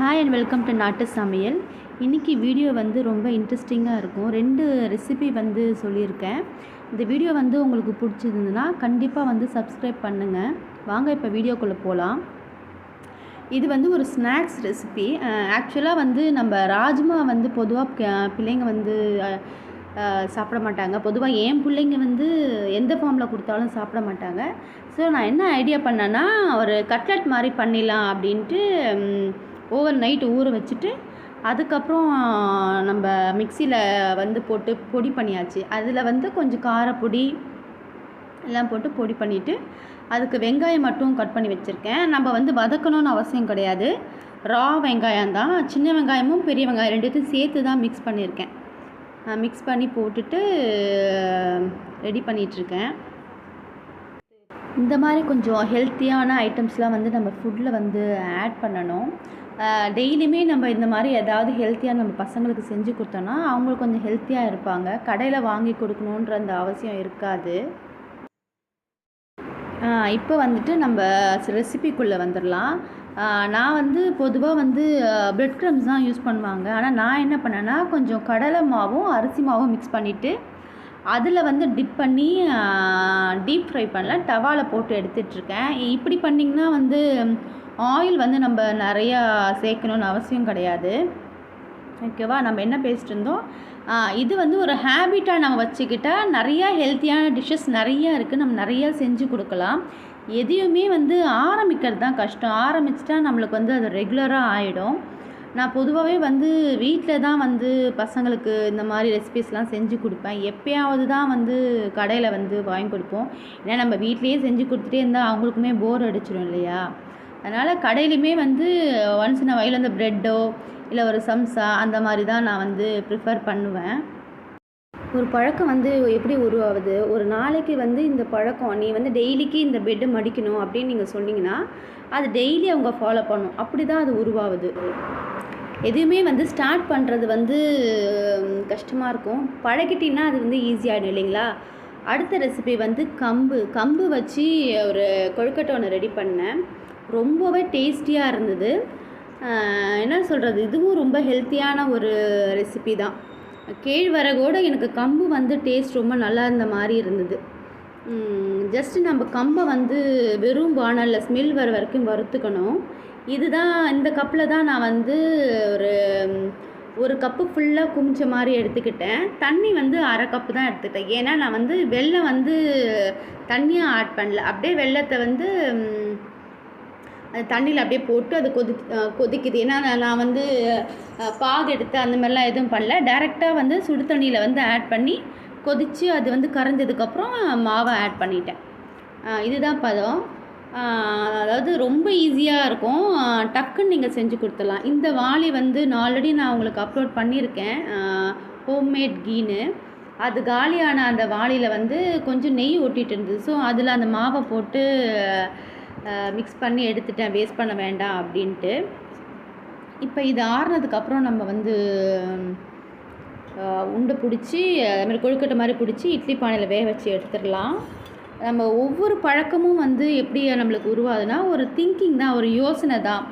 Hi and welcome to நாட்டு சமையல் இன்றைக்கி வீடியோ வந்து ரொம்ப இன்ட்ரெஸ்டிங்காக இருக்கும். ரெண்டு ரெசிபி வந்து சொல்லியிருக்கேன். இந்த வீடியோ வந்து உங்களுக்கு பிடிச்சிருந்ததுன்னா கண்டிப்பாக வந்து சப்ஸ்கிரைப் பண்ணுங்கள் வாங்க இப்போ வீடியோக்குள்ளே போகலாம் இது வந்து ஒரு ஸ்நாக்ஸ் ரெசிபி ஆக்சுவலாக வந்து நம்ம ராஜ்மா வந்து பொதுவாக பிள்ளைங்க வந்து சாப்பிட மாட்டாங்க. பொதுவாக என் பிள்ளைங்க வந்து எந்த ஃபார்மில் கொடுத்தாலும் சாப்பிட மாட்டாங்க. ஸோ நான் என்ன ஐடியா பண்ணேன்னா ஒரு கட்லட் மாதிரி பண்ணிடலாம் அப்படின்ட்டு ஓவர் நைட் ஊற வச்சுட்டு அதுக்கப்புறம் நம்ம மிக்சியில் வந்து போட்டு பொடி பண்ணியாச்சு. அதில் வந்து கொஞ்சம் காரப்பொடி எல்லாம் போட்டு பொடி பண்ணிவிட்டு அதுக்கு வெங்காயம் மட்டும் கட் பண்ணி வச்சுருக்கேன். நம்ம வந்து வதக்கணும்னு அவசியம் கிடையாது. ரா வெங்காயம் தான். சின்ன வெங்காயமும் பெரிய வெங்காயம் ரெண்டுத்தையும் சேர்த்து தான் மிக்ஸ் பண்ணியிருக்கேன். மிக்ஸ் பண்ணி போட்டுட்டு ரெடி பண்ணிகிட்ருக்கேன் இந்த மாதிரி கொஞ்சம் ஹெல்த்தியான ஐட்டம்ஸ்லாம் வந்து நம்ம ஃபுட்டில் வந்து ஆட் பண்ணணும். டெய்லியுமே நம்ம இந்த மாதிரி ஏதாவது ஹெல்த்தியாக நம்ம பசங்களுக்கு செஞ்சு கொடுத்தோன்னா அவங்களுக்கு கொஞ்சம் ஹெல்த்தியாக இருப்பாங்க. கடையில் வாங்கி கொடுக்கணுன்ற அந்த அவசியம் இருக்காது. இப்போ வந்துட்டு நம்ம ரெசிபிக்குள்ளே வந்துடலாம் நான் வந்து பொதுவாக வந்து பிரெட் க்ரம்ஸ் தான் யூஸ் பண்ணுவாங்க. ஆனால் நான் என்ன பண்ணேன்னா கொஞ்சம் கடலை மாவும் அரிசி மாவும் மிக்ஸ் பண்ணிவிட்டு அதில் வந்து டிப் பண்ணி டீப் ஃப்ரை பண்ணல டவாவில் போட்டு எடுத்துகிட்ருக்கேன் இப்படி பண்ணிங்கன்னா வந்து ஆயில் வந்து நம்ம நிறையா சேர்க்கணுன்னு அவசியம் கிடையாது. ஓகேவா நம்ம என்ன பேசிட்டு இருந்தோம்? இது வந்து ஒரு ஹேபிட்டாக நம்ம வச்சுக்கிட்டால் நிறையா ஹெல்த்தியான டிஷ்ஷஸ் நிறையா இருக்குது நம்ம நிறையா செஞ்சு கொடுக்கலாம். எதையுமே வந்து ஆரம்பிக்கிறது தான் கஷ்டம். ஆரம்பிச்சிட்டா நம்மளுக்கு வந்து அது ரெகுலராக ஆகிடும் நான் பொதுவாகவே வந்து வீட்டில் தான் வந்து பசங்களுக்கு இந்த மாதிரி ரெசிபிஸ்லாம் செஞ்சு கொடுப்பேன். எப்பயாவது தான் வந்து கடையில் வந்து வாங்கி கொடுப்போம். ஏன்னா நம்ம வீட்லேயே செஞ்சு கொடுத்துட்டே இருந்தால் அவங்களுக்குமே போர் அடிச்சிடும் இல்லையா? அதனால் கடையிலையுமே வந்து ஒன்ஸ் நான் வயலில் இந்த ப்ரெட்டோ இல்லை ஒரு சம்சா அந்த மாதிரி தான் நான் வந்து ப்ரிஃபர் பண்ணுவேன். ஒரு பழக்கம் வந்து எப்படி உருவாகுது ஒரு நாளைக்கு வந்து இந்த பழக்கம் நீ வந்து டெய்லிக்கு இந்த பெட்டு மடிக்கணும் அப்படின்னு நீங்கள் சொன்னீங்கன்னா அது டெய்லி அவங்க ஃபாலோ பண்ணும். அப்படி தான் அது உருவாகுது எதுவுமே வந்து ஸ்டார்ட் பண்ணுறது வந்து கஷ்டமாக இருக்கும். பழகிட்டின்னா அது வந்து ஈஸியாகிடும் இல்லைங்களா? அடுத்த ரெசிபி வந்து கம்பு. கம்பு வச்சு ஒரு கொழுக்கட்டை ஒன்று ரெடி பண்ணேன். ரொம்பவே டேஸ்டியாக இருந்தது. என்ன சொல்கிறது இதுவும் ரொம்ப ஹெல்த்தியான ஒரு ரெசிபி தான். கேழ்வரகோட எனக்கு கம்பு வந்து டேஸ்ட் ரொம்ப நல்லா இருந்த மாதிரி இருந்தது. ஜஸ்ட்டு நம்ம கம்பை வந்து வெறும் வானலில் ஸ்மெல் வர வரைக்கும் வறுத்துக்கணும். இதுதான் இந்த கப்பில் தான் நான் வந்து ஒரு ஒரு கப்பு ஃபுல்லாக குமிச்ச மாதிரி எடுத்துக்கிட்டேன். தண்ணி வந்து அரை கப்பு தான் எடுத்துக்கிட்டேன். ஏன்னா நான் வந்து வெள்ளை வந்து தண்ணியாக ஆட் பண்ணல. அப்படியே வெள்ளத்தை வந்து அது தண்ணியில் அப்படியே போட்டு அது கொதி கொதிக்குது. ஏன்னா நான் வந்து பாகு எடுத்து அந்த மாதிரிலாம் எதுவும் பண்ணல. டேரெக்டாக வந்து சுடு தண்ணியில் வந்து ஆட் பண்ணி கொதித்து அது வந்து கரைஞ்சதுக்கப்புறம் மாவை ஆட் பண்ணிட்டேன். இதுதான் பதம். அதாவது ரொம்ப ஈஸியாக இருக்கும். டக்குன்னு நீங்கள் செஞ்சு கொடுத்துடலாம். இந்த வாளி வந்து நான் ஆல்ரெடி நான் உங்களுக்கு அப்லோட் பண்ணியிருக்கேன். ஹோம்மேட் கீனு. அது காலியான அந்த வாளியில் வந்து கொஞ்சம் நெய் ஒட்டிகிட்டு இருந்தது. ஸோ அதில் அந்த மாவை போட்டு மிக்ஸ் பண்ணி எடுத்துட்டேன். வேஸ்ட் பண்ண வேண்டாம் அப்படின்ட்டு. இப்போ இது ஆறுனதுக்கப்புறம் நம்ம வந்து உண்டை பிடிச்சி அது மாதிரி கொழுக்கட்டை மாதிரி பிடிச்சி இட்லி பானையில் வேக வச்சு எடுத்துடலாம். நம்ம ஒவ்வொரு பழக்கமும் வந்து எப்படி நம்மளுக்கு உருவாகுதுன்னா ஒரு திங்கிங் தான் ஒரு யோசனை தான்.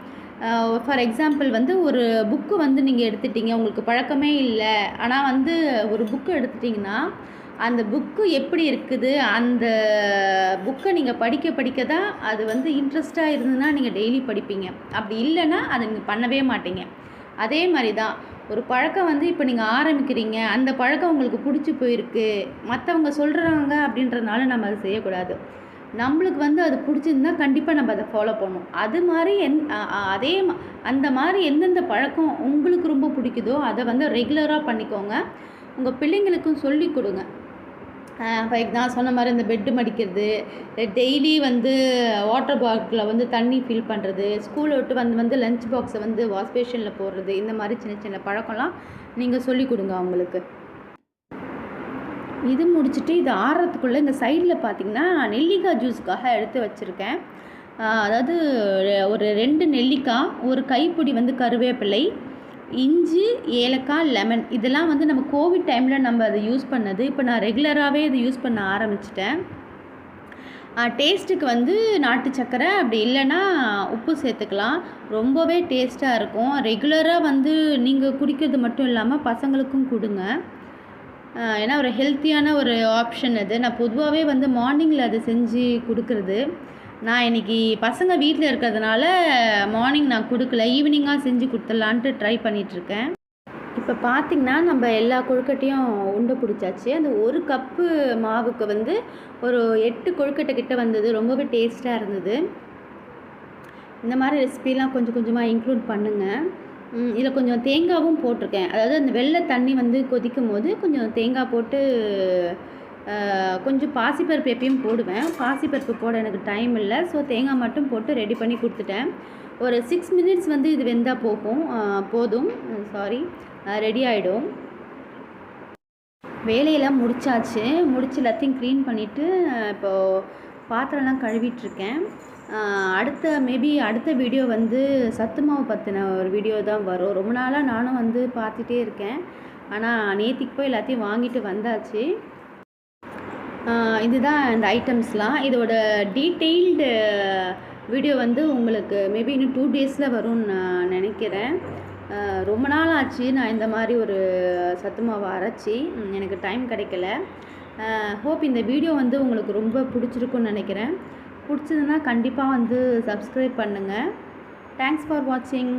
ஃபார் எக்ஸாம்பிள் வந்து ஒரு புக்கு வந்து நீங்கள் எடுத்துட்டீங்க. உங்களுக்கு பழக்கமே இல்லை. ஆனால் வந்து ஒரு புக்கு எடுத்துட்டிங்கன்னா அந்த புக்கு எப்படி இருக்குது? அந்த புக்கை நீங்கள் படிக்க படிக்க தான் அது வந்து இன்ட்ரெஸ்ட்டாக இருந்ததுன்னா நீங்கள் டெய்லி படிப்பீங்க. அப்படி இல்லைன்னா அதை நீங்கள் பண்ணவே மாட்டீங்க. அதே மாதிரி தான். ஒரு பழக்கம் வந்து இப்போ நீங்கள் ஆரம்பிக்கிறீங்க. அந்த பழக்கம் உங்களுக்கு பிடிச்சி போயிருக்கு. மற்றவங்க சொல்கிறாங்க அப்படின்றதுனால நம்ம அதை செய்யக்கூடாது. நம்மளுக்கு வந்து அது பிடிச்சிருந்தா கண்டிப்பாக நம்ம அதை ஃபாலோ பண்ணணும். அது மாதிரி எந் அதே அந்த மாதிரி எந்தெந்த பழக்கம் உங்களுக்கு ரொம்ப பிடிக்குதோ அதை வந்து ரெகுலராக பண்ணிக்கோங்க. உங்கள் பிள்ளைங்களுக்கும் சொல்லி கொடுங்க. நான் சொன்ன மாதிரி இந்த பெட்டு மடிக்கிறது டெய்லி வந்து வாட்டர் பாட்டிலில் வந்து தண்ணி ஃபில் பண்ணுறது ஸ்கூலை விட்டு வந்து வந்து லஞ்ச் பாக்ஸை வந்து வாஷ் பேஷனில் போடுறது இந்த மாதிரி சின்ன சின்ன பழக்கம்லாம் நீங்கள் சொல்லி கொடுங்க அவங்களுக்கு. இது முடிச்சுட்டு இது ஆறுறதுக்குள்ளே இந்த சைடில் பார்த்திங்கன்னா நெல்லிக்காய் ஜூஸுக்காக எடுத்து வச்சுருக்கேன். அதாவது ஒரு ரெண்டு நெல்லிக்காய் ஒரு கைப்பிடி வந்து கருவேப்பிலை இஞ்சி ஏலக்காய் லெமன் இதெல்லாம் வந்து நம்ம கோவிட் டைமில் நம்ம அதை யூஸ் பண்ணது. இப்போ நான் ரெகுலராகவே இதை யூஸ் பண்ண ஆரம்பிச்சிட்டேன். டேஸ்ட்டுக்கு வந்து நாட்டு சக்கரை அப்படி இல்லைன்னா உப்பு சேர்த்துக்கலாம். ரொம்பவே டேஸ்ட்டாக இருக்கும். ரெகுலராக வந்து நீங்கள் குடிக்கிறது மட்டும் இல்லாமல் பசங்களுக்கும் கொடுங்க. ஏன்னா ஒரு ஹெல்த்தியான ஒரு ஆப்ஷன் அது. நான் பொதுவாகவே வந்து மார்னிங்கில் அது செஞ்சு கொடுக்குறது. நான் இன்னைக்கு பசங்க வீட்டில் இருக்கிறதுனால மார்னிங் நான் கொடுக்கல ஈவினிங்காக செஞ்சு கொடுத்துடலான்ட்டு ட்ரை பண்ணிகிட்ருக்கேன் இப்போ பார்த்திங்கன்னா நம்ம எல்லா கொழுக்கட்டையும் உண்டை பிடிச்சாச்சு. அந்த ஒரு கப்பு மாவுக்கு வந்து ஒரு எட்டு கொழுக்கட்டை கிட்ட வந்தது. ரொம்பவே டேஸ்ட்டாக இருந்தது. இந்த மாதிரி ரெசிபிலாம் கொஞ்சம் கொஞ்சமாக இன்க்ளூட் பண்ணுங்கள் இதில் கொஞ்சம் தேங்காவும் போட்டிருக்கேன். அதாவது அந்த வெள்ளை தண்ணி வந்து கொதிக்கும் போது கொஞ்சம் தேங்காய் போட்டு கொஞ்சம் பாசிப்பருப்பு எப்பயும் போடுவேன். பாசிப்பருப்பு போட எனக்கு டைம் இல்லை. ஸோ தேங்காய் மட்டும் போட்டு ரெடி பண்ணி கொடுத்துட்டேன். ஒரு சிக்ஸ் மினிட்ஸ் வந்து இது வெந்தால் போகும். போதும். சாரி ரெடி ஆகிடும் வேலையெல்லாம் முடிச்சாச்சு. முடிச்சு எல்லாத்தையும் க்ளீன் பண்ணிவிட்டு இப்போது பாத்திரம்லாம் கழுவிட்டுருக்கேன். அடுத்த மேபி அடுத்த வீடியோ வந்து சத்து மாவு பற்றின ஒரு வீடியோ தான் வரும். ரொம்ப நாளாக நானும் வந்து பார்த்துட்டே இருக்கேன். ஆனால் நேத்திக்கு போய் எல்லாத்தையும் வாங்கிட்டு வந்தாச்சு. இதுதான் இந்த ஐட்டம்ஸ்லாம் இதோட டீட்டெயில்டு வீடியோ வந்து உங்களுக்கு மேபி இன்னும் டூ டேஸில் வரும்னு நான் நினைக்கிறேன். ரொம்ப நாள் ஆச்சு நான் இந்த மாதிரி ஒரு சத்து மாவை அரைச்சி. எனக்கு டைம் கிடைக்கல. ஹோப் இந்த வீடியோ வந்து உங்களுக்கு ரொம்ப பிடிச்சிருக்குன்னு நினைக்கிறேன். பிடிச்சதுன்னா கண்டிப்பாக வந்து சப்ஸ்கிரைப் பண்ணுங்கள் தேங்க்ஸ் ஃபார் வாட்சிங்